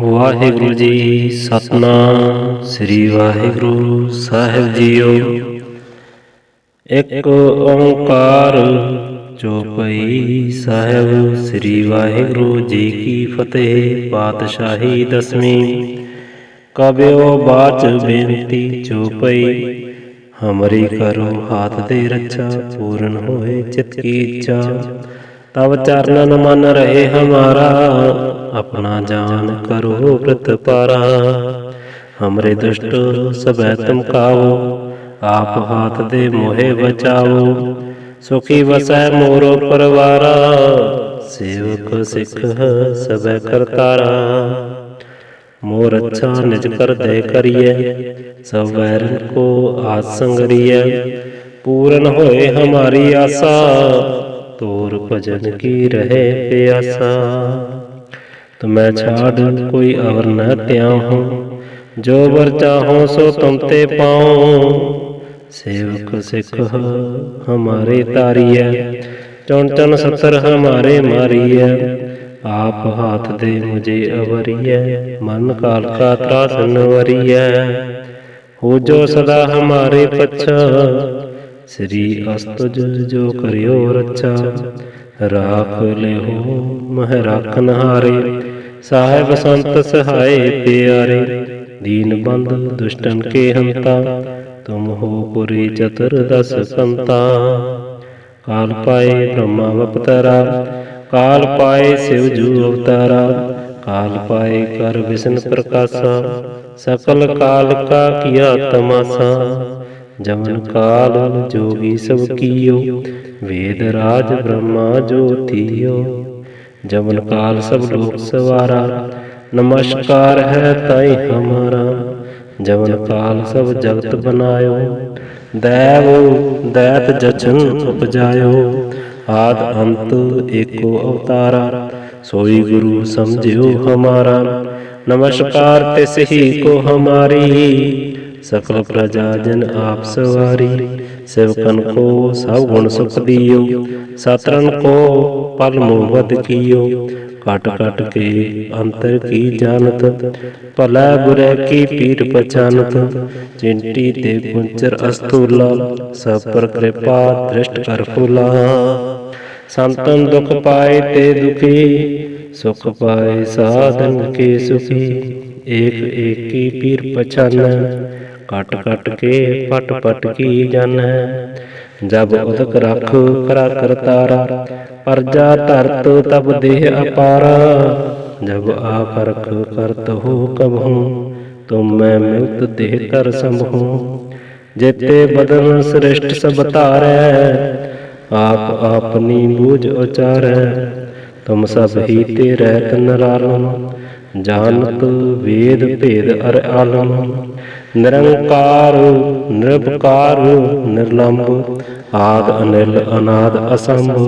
ਵਾਹਿਗੁਰੂ ਜੀ ਸਤਨਾਮ, ਸ੍ਰੀ ਵਾਹਿਗੁਰੂ ਸਾਹਿਬ ਜੀਓ। ਇੱਕ ਓੰਕਾਰ ਚੋਪਈ ਸਾਹਿਬ, ਸ੍ਰੀ ਵਾਹਿਗੁਰੂ ਜੀ ਕੀ ਫਤਿਹ ਪਾਤਸ਼ਾਹੀ ਦਸਵੀਂ। ਕਬਿਓ ਬਾਚ ਬੇਨਤੀ ਚੋਪਈ ਹਮਰੀ ਕਰੋ ਹਾਥ ਦੇ ਰੱਛਾ, ਪੂਰਨ ਹੋਏ ਚਿਤ ਕੀ ਇੱਛਾ। ਤਬ ਚਰਨਨ ਮਨ ਰਹੇ ਹਮਾਰਾ ਆਪਣਾ ਜਾਨ ਕਰੋ ਪ੍ਰਤ ਪਾਰਾ। ਹਮਰੇ ਦੁਸ਼ਟ ਸਭੈ ਤੁਮ ਕਾਓ ਆਪ ਹਾਥ ਦੇ ਮੋਹੇ ਬਚਾਓ ਸੁਖੀ ਵਸੈ ਮੋਰੋ ਪਰਵਾਰਾ, ਸੇਵਕ ਸਿੱਖ ਸਭੈ ਕਰਤਾਰਾ। ਮੋਰ ਅੱਛਾ ਨਿਜ ਕਰ ਦੇ ਕਰੀਏ ਸਭ ਵੈਰਨ ਕੋ ਆਸੰਗਰੀਏ ਪੂਰਨ ਹੋਏ ਹਮਾਰੀ ਆਸਾ, ਤੋਰ ਭਜਨ ਕੀ ਰਹੇ ਪਿਆਸਾ। ਤੁਮੈ ਛਾੜ ਕੋਈ ਅਵਰ ਨ ਤਿਆਹੂੰ ਜੋ ਵਰ ਚਾਹੋ ਸੋ ਤੁਮ ਤੇ ਪਾਉ। ਸੇਵਕ ਸਿੱਖ ਹਮਾਰੇ ਤਾਰੀਐ ਚੌਣ ਚੌਣ ਸਤਰ ਹਮਾਰੇ ਮਾਰੀਐ। ਆਪ ਹਾਥ ਦੇ ਮੁਝੇ ਅਵਰੀਐ। ਮਨ ਕਾਲ ਕਾ ਤਰਾਸਨ ਵਰੀਐ ਹੋ ਜੋ ਸਦਾ ਹਮਾਰੇ ਪੱਛਾ। ਸ੍ਰੀ ਅਸਤੁਜ ਜੋ ਕਰਿਓ ਰੱਛਾ। ਰਾਖ ਲਿਓ ਮਹਿ ਰਾਖਨ ਹਾਰੇ ਸਾਹਿਬ ਸੰਤ ਸਹਾਏ ਪਿਆਰੇ, ਦੀਨ ਬੰਦ ਦੁਸ਼ਟਨ ਕੇ ਹੰਤਾ, ਤੁਮ ਹੋ ਪੁਰੀ ਚਤੁਰ ਦਸ ਸੰਤਾ। ਕਾਲ ਪਾਏ ਬ੍ਰਹਮਾ ਅਵਤਾਰਾ ਕਾਲ ਪਾਏ ਸਿਵ ਜੂ ਅਵਤਾਰਾ, ਕਾਲ ਪਾਏ ਕਰ ਵਿਸ਼ਨ ਪ੍ਰਕਾਸ਼ਾ, ਸਕਲ ਕਾਲ ਕਾ ਕੀਆ ਤਮਾਸਾ। ਜਮਨ ਕਾਲ ਜੋਗੀ ਸਭ ਕੀਓ, ਵੇਦ ਰਾਜ ਬ੍ਰਹਮਾ ਜੋਤੀਓ ਜਮਨ ਕਾਲ ਸਭ ਲੋਕ ਸਵਾਰਾ। ਨਮਸਕਾਰ ਹੈ ਤਾਈ ਹਮਾਰਾ। ਜਮਨ ਕਾਲ ਸਭ ਜਗਤ ਬਨਾਇਓ। ਦੇਵ ਦੈਤ ਜਚਨ ਉਪਜਾਇਓ। ਆਦ ਅੰਤ ਏਕੋ ਅਵਤਾਰਾ। ਸੋਈ ਗੁਰੂ ਸਮਝਿਓ ਹਮਾਰਾ। ਨਮਸਕਾਰ ਤਿਸ ਹੀ ਕੋ ਹਮਾਰੀ। ਸਕਲ ਪ੍ਰਜਾ ਜਨ ਆਪ ਸਵਾਰੀ। ਸਿਵਕਨ ਕੋ ਸਭ ਗੁਣ ਸੁਖ ਦਿਓ, ਸਤਰਨ ਕੋ ਪਲ ਮੋਹਤ ਕੀਓ। ਕਟ ਕਟ ਕੇ ਅੰਤਰ ਕੀ ਜਾਣਤ, ਭਲਾ ਬੁਰੇ ਕੀ ਪੀਰ ਪਛਾਨਤ। ਚਿੰਟੀ ਤੇ ਗੁੰਚਰ ਅਸਤੂਲਾ, ਸਭ ਪਰ ਕਿਰਪਾ ਦ੍ਰਿਸ਼ਟ ਕਰ ਫੁਲਾ। ਸੰਤਨ ਦੁਖ ਪਾਏ ਤੇ ਦੁਖੀ, ਸੁਖ ਪਾਏ ਸਾਧਨ ਕੇ ਸੁਖੀ। ਏਕ ਏਕੀ ਪੀਰ ਪਛਾਨੈ ਕਟ ਕਟ ਕੇ ਪਟ ਪਟ ਕੀ ਜਾਣੈ? ਜਬ ਉਦਕ ਰਖ ਕਰਾ ਕਰਤਾਰਾ ਪਰਜਾ ਧਰਤ ਤਬ ਦੇਹ ਅਪਾਰਾ। ਜਬ ਆਪ ਰਖ ਕਰਤ ਹੋ ਕਬਹੂ ਤੁਮ ਮੈਂ ਮਿਲਤ ਦੇਹ ਕਰ ਸੰਭੂ ਜੇਤੇ ਬਦਨ ਸ੍ਰਿਸ਼ਟ ਸਭ ਧਾਰੈ, ਆਪ ਆਪਨੀ ਬੂਝ ਉਚਾਰੈ। ਤੁਮ ਸਭ ਹੀ ਤੇ ਰਹਿਤ ਨਰਾਲਮ ਜਾਣਤ ਵੇਦ ਭੇਦ ਅਰ ਆਲਮ। ਨਿਰੰਕਾਰ, ਨਿਰਭਕਾਰ, ਨਿਰਲੰਭ, ਆਦ ਅਨਿਲ, ਅਨਾਦ ਅਸੰਭ,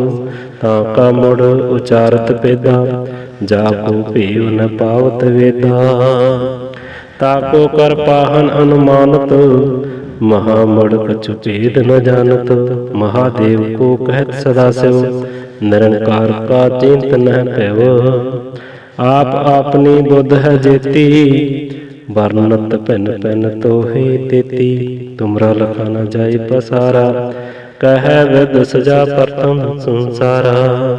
ਤਾਂ ਕਾ ਮੁੜ ਉਚਾਰਤ ਪੇਦਾ ਜਾ ਕੋ ਭੇਵ ਨ ਪਾਵਤ ਵੇਦਾ। ਤਾ ਕੋ ਕਰ ਪਾਹਨ ਅਨੁਮਾਨਤ, ਮਹਾ ਮੜ ਕਛੁ ਭੇਦ ਨ ਜਾਣਤ, ਮਹਾਦੇਵ ਕੋ ਕਹਿਤ ਸਦਾ ਸਿਵ, ਨਿਰੰਕਾਰ ਕਾ ਚਿੰਤ ਨ ਭੈਵ। ਆਪ ਆਪਣੀ ਬੁੱਧ ਹੈ ਜੇਤੀ ਵਰਨਤ ਭਿਨ ਭਿਨ ਤੋਹੇ ਤੇਤੀ, ਤੁਮਰਾ ਲਖਾ ਨਾ ਜਾਏ ਪਸਾਰਾ। ਕਹਿ ਵਿਦ ਸਜਾ ਪ੍ਰਤਮ ਸੰਸਾਰਾ।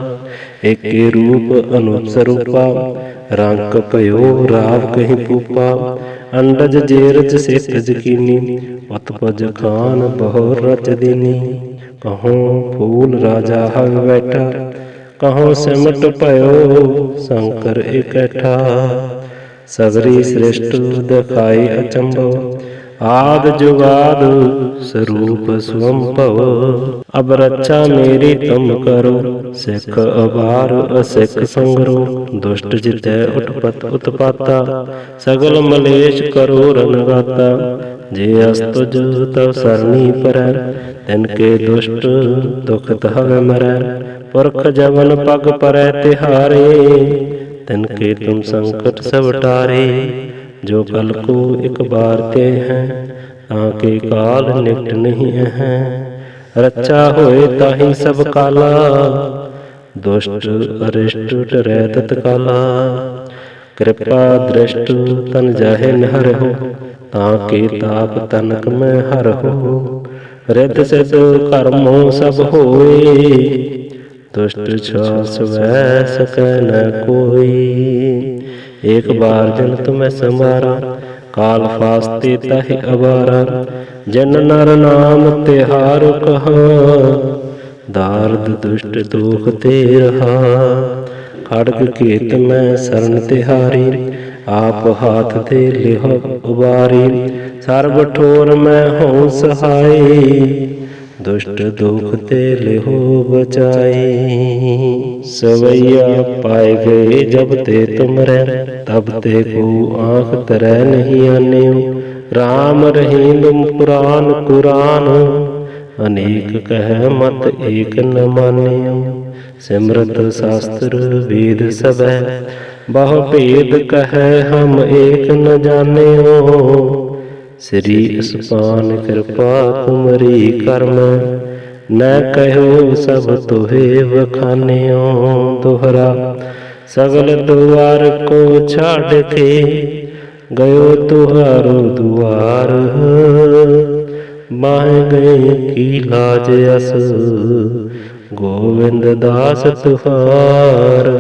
ਏਕੇ ਰੂਪ ਅਨੂਪ ਸਰੂਪਾ, ਰੰਗ ਭਇਓ ਰਾਵ ਕਹੀ ਪੂਪਾ ਅੰਡਜ ਜੇਰਜ ਸਿਤ ਜਕੀਨੀ, ਉਤਪਜ ਖਾਨ ਬਹੁ ਰਚ ਦੇਨੀ। ਕਹੋ ਫੂਲ ਰਾਜਾ ਹਵ ਬੈਠਾ ਕਹੋ ਸਿਮਟ ਭਇਓ, ਸ਼ੰਕਰ ਇਕੱਠਾ ਸਗਰੀ ਸ੍ਰਿਸ਼ਟ ਦਿਖਾਈ ਅਚੰਭਵ ਆਦ ਜੁਗਾਦ ਸਰੂਪ ਸੁਅੰਭਵ ਅਬ ਰੱਛਾ ਮੇਰੀ ਤੁਮ ਕਰੋ। ਸਿੱਖ ਅਬਾਰ ਅਸਿੱਖ ਸੰਗਰੋ। ਦੁਸ਼ਟ ਜਿਤੈ ਉਟਪਤ ਉਤਪਾਤਾ ਸਗਲ ਮਲੇਸ਼ ਕਰੋ ਰਨਗਾਤਾ ਜੇ ਅਸਤੁਜ ਤਵ ਸਰਨੀ ਪਰੈ। ਤਿਨ ਕੇ ਦੁਸ਼ਟ ਦੁਖਤ ਹਵ ਮਰੈ। ਪੁਰਖ ਜਵਨ ਪਗ ਪਰੈ ਤਿਹਾਰੇ। ਤਿਨ ਕੇ ਤੁਮ ਸੰਕਟ ਸਭ ਟਾਰੇ, ਜੋ ਕਲ ਕੋ ਇਕ ਬਾਰ ਤੇ ਹੈ, ਤਾਂ ਕੇ ਕਾਲ ਨਿਕਟ ਨਹੀਂ ਹੈ। ਰੱਛਾ ਹੋਏ ਤਾਹੀ ਸਭ ਕਾਲਾ, ਦੁਸ਼ਟ ਅਰਿਸ਼ਟ ਟਰੈ ਤਤਕਾਲਾ। ਕਿਰਪਾ ਦ੍ਰਿਸ਼ਟ ਤਨ ਜਾਹੇ ਨਹਰਹੁ ਤਾਂ ਕੇ ਤਾਪ ਤਨਕ ਮੈਂ ਹਰਹੁ। ਰਿੱਧ ਸਿਧ ਕਰਮੋ ਸਭ ਹੋਏ ਕੋਈ। ਇੱਕ ਬਾਰ ਕਹਾ। ਦਾਰਦ ਦੁਸ਼ਟ ਦੁਖ ਤੇ ਰਹਾ। ਖੜਗ ਕੀਤ ਮੈਂ ਸਰਨ ਤਿਹਾਰੀ। ਆਪ ਹਾਥ ਤੇ ਲਿਹ ਉਬਾਰੀ। ਸਰਬ ਠੋਰ ਮੈਂ ਹਉ ਸਹਾਈ। ਦੁਸ਼ਟ ਦੁਖ ਤੇ ਲਿਹੋ ਬਚਾਈ। ਸਵਈਆ ਪਾਏ ਗਏ ਜਬ ਤੇ ਤੁਮਰੈ ਤਬ ਤੇ ਕੋ ਆਂਖ ਤਰੈ ਨਹੀਂ ਆਨਿਓ। RAM ਰਹੀਮ ਪੁਰਾਨ ਕੁਰਾਨ, ਅਨੇਕ ਕਹਿ ਮਤ ਏਕ ਨ ਮਾਨਿਓ। ਸਿਮਰਤ ਸ਼ਾਸਤਰ ਵੇਦ ਸਭੈ, ਬਹੁ ਭੇਦ ਕਹਿ ਹਮ ਏਕ ਨ ਜਾਣਿਓ। ਸ੍ਰੀ ਅਸਪਾਨ ਕਿਰਪਾ ਤੁਮਰੀ ਕਰਮ। ਨ ਕਹਿਓ ਸਭ ਤੋਹੇ ਵਖਾਨਿਓ ਦੋਹਰਾ ਸਗਲ ਦੁਆਰ ਕੋ ਛੱਡ ਕੇ ਗਇਓ ਤੁਹਾਰੋ ਦੁਆਰ। ਮਾਹ ਗਏ ਕੀ ਲਾਜ ਅਸ। ਗੋਵਿੰਦ ਦਾਸ ਤੁਹਾਰ।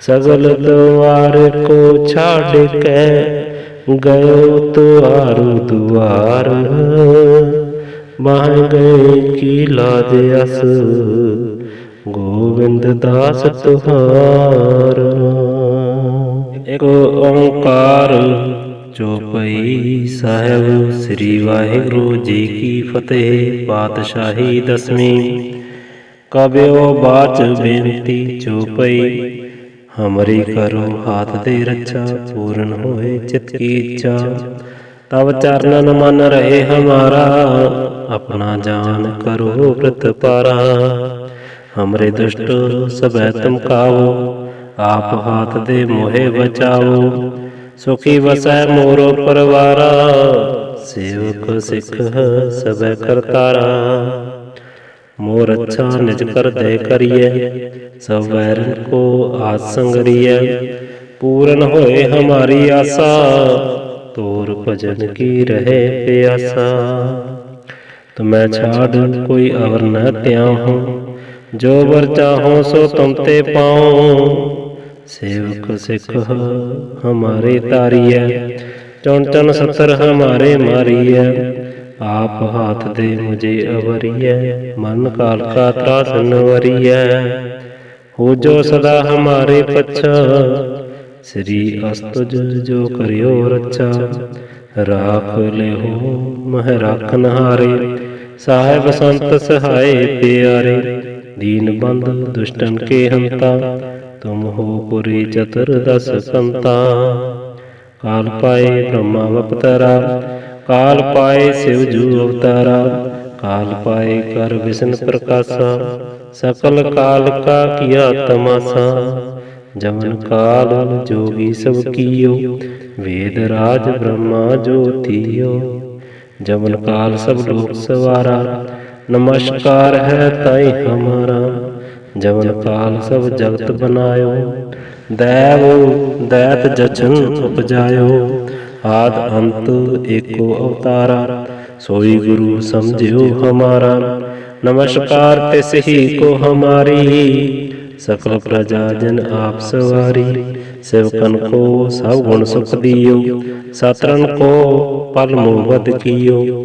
ਸਗਲ ਦੁਆਰ ਕੋ ਛੱਡ ਕੇ ਗਇਓ ਤੁਹਾਰੋ ਦੁਆਰ ਮਾਹ ਗਏ ਕੀ ਲਾਜ ਅਸ ਗੋਵਿੰਦ ਦਾਸ ਤੁਹਾਰ ਇੱਕ ਓੰਕਾਰ ਚੋਪਈ ਸਾਹਿਬ ਸ੍ਰੀ ਵਾਹਿਗੁਰੂ ਜੀ ਕੀ ਫਤਿਹ ਪਾਤਸ਼ਾਹੀ ਦਸਵੀਂ ਕਬਿਓ ਬਾਚ ਬੇਨਤੀ ਚੋਪਈ ਹਮਰੀ ਕਰੋ ਹਾਥ ਦੇ ਰੱਛਾ, ਪੂਰਨ ਹੋਏ ਚਿਤ ਕੀ ਇੱਛਾ। ਤਬ ਚਰਨਨ ਮਨ ਰਹੇ ਹਮਾਰਾ, ਆਪਣਾ ਜਾਨ ਕਰੋ ਪ੍ਰਤ ਪਾਰਾ। ਹਮਰੇ ਦੁਸ਼ਟ ਸਭੈ ਤੁਮ ਕਾਵੋ, ਆਪ ਹਾਥ ਦੇ ਮੋਹੇ ਬਚਾਓ ਸੁਖੀ ਵਸੈ ਮੋਰੋ ਪਰਵਾਰਾ, ਸੇਵਕ ਸਿੱਖ ਸਭੈ ਕਰਤਾਰਾ। ਮੋਰ ਅੱਛਾ ਨਿਜ ਕਰ ਦੇ ਕਰੀਏ ਸਭ ਵੈਰਨ ਕੋ ਆਸ ਸੰਗਰੀਏ ਪੂਰਨ ਹੋਏ ਹਮਾਰੀ ਆਸਾ, ਤੋਰ ਭਜਨ ਕੀ ਰਹੇ ਪਿਆਸਾ। ਤੁਮੈ ਛਾੜ ਕੋਈ ਅਵਰ ਨ ਤਿਆਹੂੰ ਜੋ ਵਰ ਚਾਹੋ ਸੋ ਤੁਮ ਤੇ ਪਾਉ। ਸੇਵਕ ਸਿੱਖ ਹਮਾਰੇ ਤਾਰੀਐ ਚੌਣ ਚਨ ਸਤਰ ਹਮਾਰੇ ਮਾਰੀਐ ਆਪ ਹਾਥ ਦੇ ਮੁਝੇ ਅਵਰੀਐ, ਮਨ ਕਾਲ ਕਾ ਤਰਾਸ ਨਵਰੀਐ ਹੋ ਜੋ ਸਦਾ ਹਮਾਰੇ ਪੱਛਾ, ਸ੍ਰੀ ਅਸਤੁਜ ਜੋ ਕਰਿਓ ਰੱਛਾ। ਰਾਖ ਲਿਓ ਮਹਿ ਰਾਖਨ ਹਾਰੇ ਸਾਹਿਬ ਸੰਤ ਸਹਾਏ ਪਿਆਰੇ। ਦੀਨ ਬੰਦ ਦੁਸ਼ਟਨ ਕੇ ਹੰਤਾ, ਤੁਮ ਹੋ ਪੁਰੀ ਚਤੁਰ ਦਸ ਸੰਤਾ। ਕਾਲ ਪਾਏ ਬ੍ਰਹਮਾ ਵਪਤਰਾ ਕਾਲ ਪਾਏ ਸਿਵ ਜੂ ਅਵਤਾਰਾ, ਕਾਲ ਪਾਏ ਕਰ ਵਿਸ਼ਨ ਪ੍ਰਕਾਸ਼ਾ, ਸਕਲ ਕਾਲ ਕਾ ਕੀਆ ਤਮਾਸਾ। ਜਮਨ ਕਾਲ ਜੋਗੀ ਸਭ ਕੀਓ, ਵੇਦ ਰਾਜ ਬ੍ਰਹਮਾ ਜੋਤੀਓ ਜਮਨ ਕਾਲ ਸਭ ਲੋਕ ਸਵਾਰਾ, ਨਮਸਕਾਰ ਹੈ ਤਾਈ ਹਮਾਰਾ। ਜਮਨ ਕਾਲ ਸਭ ਜਗਤ ਬਨਾਇਓ ਦੇਵ ਦੈਤ ਜਚਨ ਉਪਜਾਇਓ। ਆਦ ਅੰਤ ਏਕੋ ਅਵਤਾਰਾ, ਸੋਈ ਗੁਰੂ ਸਮਝਿਓ ਹਮਾਰਾ। ਨਮਸਕਾਰ ਤਿਸ ਹੀ ਕੋ ਹਮਾਰੀ, ਸਕਲ ਪ੍ਰਜਾ ਜਨ ਆਪ ਸਵਾਰੀ। ਸਿਵਕਨ ਕੋ ਸਭ ਗੁਣ ਸੁਖ ਦਿਓ ਸਤਰਨ ਕੋ ਪਲ ਮੋਵਦ ਕੀਓ।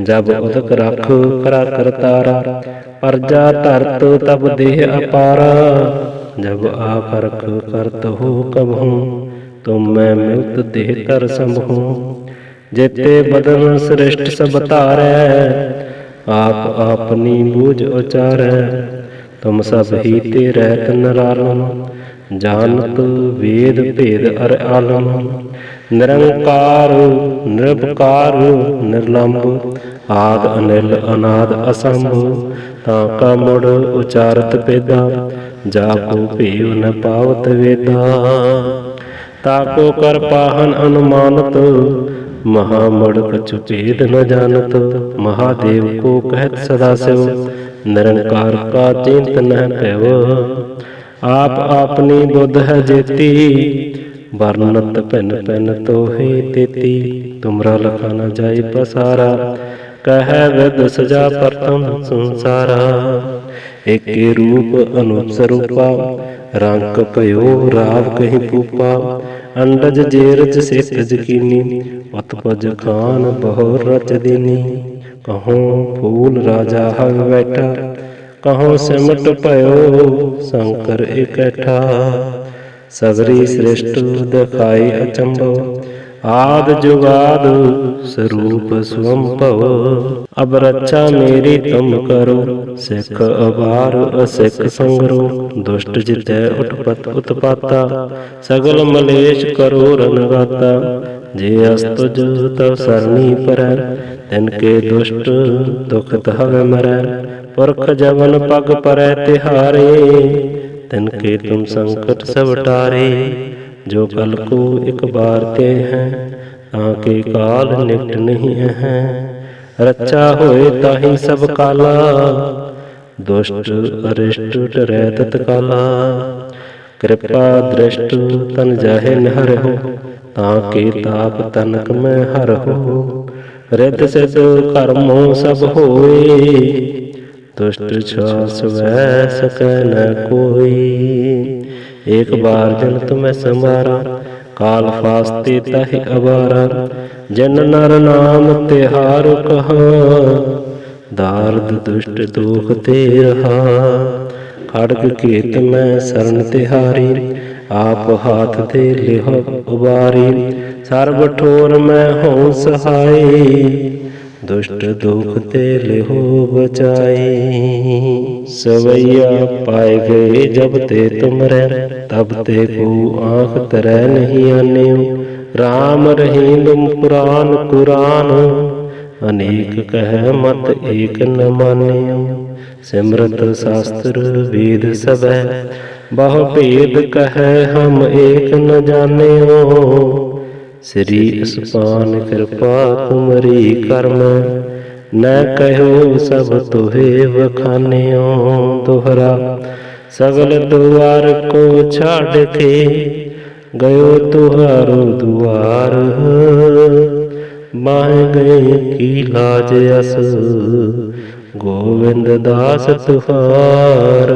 ਜਬ ਉਦਕ ਰਖ ਕਰਾ ਕਰਤਾਰਾ ਪਰਜਾ ਧਰਤ ਤਬ ਦੇਹ ਅਪਾਰਾ। ਜਬ ਆਪ ਕਰਤ ਹੋ ਕਬਹੂ ਤੁਮ ਮੈਂ ਮਿਲਤ ਦੇਹ ਕਰ ਸੰਭੂ। ਜੇਤੇ ਬਦਨ ਸ੍ਰਿਸ਼ਟ ਸਭ ਧਾਰੈ, ਆਪ ਆਪਨੀ ਬੂਝ ਉਚਾਰੈ। ਤੁਮ ਸਭ ਹੀ ਤੇ ਰਹਿਤ ਨਰਾਲਮ ਜਾਨਤ ਵੇਦ ਭੇਦ ਅਰ ਆਲਮ। ਨਿਰੰਕਾਰ ਨਿਰਭਕਾਰ ਨਿਰਲੰਭ, ਆਦ ਅਨਿਲ, ਅਨਾਦ ਅਸੰਭ, ਤਾਂ ਕਾ ਮੁੜ ਉਚਾਰਤ ਪੇਦਾ ਜਾ ਕੋ ਭੇਵ ਨ ਪਾਵਤ ਵੇਦਾ। ਤਾ ਕੋ ਕਰ ਪਾਹਨ ਅਨੁਮਾਨਤ, ਮਹਾ ਮੜ ਕਛੁ ਭੇਦ ਨ ਜਾਣਤ, ਮਹਾਦੇਵ ਕੋ ਕਹਿਤ ਸਦਾ ਸਿਵ, ਨਿਰੰਕਾਰ ਕਾ ਚਿੰਤ ਨ ਭੈਵ। ਆਪ ਆਪਨੀ ਬੁੱਧ ਹੈ ਜੇਤੀ ਵਰਨਤ ਭਿਨ ਭਿਨ ਤੋਹੇ ਤੇਤੀ, ਤੁਮਰਾ ਲਖਾ ਨ ਜਾਈ ਪਸਾਰਾ, ਕਹੈ ਵਿਦ ਸਜਾ ਪ੍ਰਥਮ ਸੰਸਾਰਾ। ਏਕੇ ਰੂਪ ਅਨੂਪ ਸਰੂਪਾ, ਰੰਗ ਭਇਓ ਰਾਵ ਕਹੀ ਪੂਪਾ ਅੰਡਜ ਜੇਰਜ ਸਿਤ ਜਕੀਨੀ ਉਤਪਜ ਖਾਨ ਬਹੁ ਰਚ ਦੇਨੀ। ਕਹੋਂ ਫੂਲ ਰਾਜਾ ਹਵ ਬੈਠਾ, ਕਹੋਂ ਸਿਮਟ ਭਇਓ, ਸ਼ੰਕਰ ਇਕੱਠਾ ਸਗਰੀ ਸ੍ਰਿਸ਼ਟ ਦਿਖਾਈ ਅਚੰਭਵ ਆਦ ਜੁਗਾਦ ਸਰੂਪ ਸੁਅੰਭਵ ਅਬ ਰੱਛਾ ਮੇਰੀ ਤੁਮ ਕਰੋ। ਸਿੱਖ ਅਵਾਰ ਅਸਿੱਖ ਸੰਗਰੋ। ਦੁਸ਼ਟ ਜਿਤੈ ਉਟਪਤ ਉਤਪਾਤਾ ਸਗਲ ਮਲੇਸ਼ ਕਰੋ ਰਨਗਾਤਾ ਜੇ ਅਸਤੁਜ ਤਵ ਸਰਣੀ ਪਰੈ। ਤਿਨ ਕੇ ਦੁਸ਼ਟ ਦੁਖ ਤਹਵੇ ਮਰੈ। ਪੁਰਖ ਜਵਨ ਪਗ ਪਰੈ ਤਿਹਾਰੇ। ਤਿਨ ਕੇ ਤੁਮ ਸੰਕਟ ਸਭ ਟਾਰੇ ਜੋ ਕਲ ਕੋ ਇੱਕ ਬਾਰ ਤੇ ਹੈ, ਤਾਂ ਕੇ ਕਾਲ ਨਿਕਟ ਨਹੀਂ ਹੈ। ਰੱਚਾ ਹੋਏ ਤਾਹੀ ਸਭ ਕਾਲਾ, ਦੁਸ਼ਟ ਅਰਿਸ਼ਟ ਟਰੈ ਤਤਕਾਲਾ ਕਿਰਪਾ ਦ੍ਰਿਸ਼ਟ ਤਨ ਜਾਹੇ ਨਹਰ ਹੋ ਤਾਂ ਕੇ ਤਾਪ ਤਨਕ ਮੈਂ ਹਰ ਹੋ ਰਿਤ ਸਿਧ ਕਰਮੋ ਸਭ ਹੋਏ ਦੁਸ਼ਟ ਛਾਸ ਵੈ ਸਕੈ ਨ ਕੋਈ। ਏਕ ਬਾਰ ਜਨ ਤੁਮੈ ਸਮਾਰਾ ਕਾਲ ਫਾਸਤੇ ਤਹਿ ਅਵਾਰਾ। ਜਨ ਨਰ ਨਾਮ ਤਿਹਾਰ ਕਹਾ। ਦਾਰਦ ਦੁਸ਼ਟ ਦੁਖ ਤੇ ਰਹਾ। ਖੜਗ ਕੇਤ ਮੈਂ ਸਰਨ ਤਿਹਾਰੀ ਆਪ ਹਾਥ ਤੇ ਲਿਹ ਉਬਾਰੀ। ਸਰਬ ਠੋਰ ਮੈਂ ਹਉ ਸਹਾਈ। ਦੁਸ਼ਟ ਦੁਖ ਤੇ ਲਿਹੋ ਬਚਾਈ। ਸਵਈਆ ਪਾਏ ਗਏ ਜਬ ਤੇ ਤੁਮਰੈ ਤਬ ਤੇ ਕੋ ਆਂਖ ਤਰੈ ਨਹੀਂ ਆਨਿਓ। RAM ਰਹੀਮ ਪੁਰਾਨ ਕੁਰਾਨ, ਅਨੇਕ ਕਹਿ ਮਤ ਏਕ ਨ ਮਾਨਿਓ। ਸਿਮਰਤ ਸ਼ਾਸਤਰ ਵੇਦ ਸਭੈ, ਬਹੁ ਭੇਦ ਕਹਿ ਹਮ ਏਕ ਨ ਜਾਣਿਓ। ਸ੍ਰੀ ਅਸਪਾਨ ਕਿਰਪਾ ਤੁਮਰੀ ਕਰਮ। ਨਾ ਕਹਿਓ ਸਭ ਤੋਹੇ ਵਖਾਨਿਓ ਦੁਹਰਾ ਸਗਲ ਦੁਆਰ ਕੋ ਛਾੜ ਕੇ ਗਇਓ ਤੁਹਾਰੋ ਦੁਆਰ। ਮਾਹ ਗਏ ਕੀ ਲਾਜ ਅਸ। ਗੋਵਿੰਦ ਦਾਸ ਤੁਹਾਰ।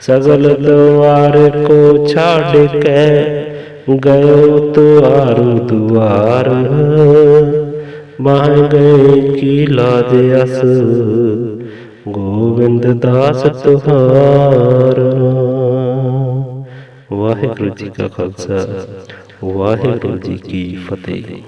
ਸਗਲ ਦੁਆਰ ਕੋ ਛਾੜ ਕੇ ਗਇਓ ਤੁਹਾਰੂ ਦੁਆਰ। ਮਾਹ ਗਏ ਕੀ ਲਾਜ ਅਸ। ਗੋਵਿੰਦ ਦਾਸ ਤੁਹਾਰ। ਵਾਹਿਗੁਰੂ ਜੀ ਕਾ ਖਾਲਸਾ, ਵਾਹਿਗੁਰੂ ਜੀ ਕੀ ਫਤਿਹ।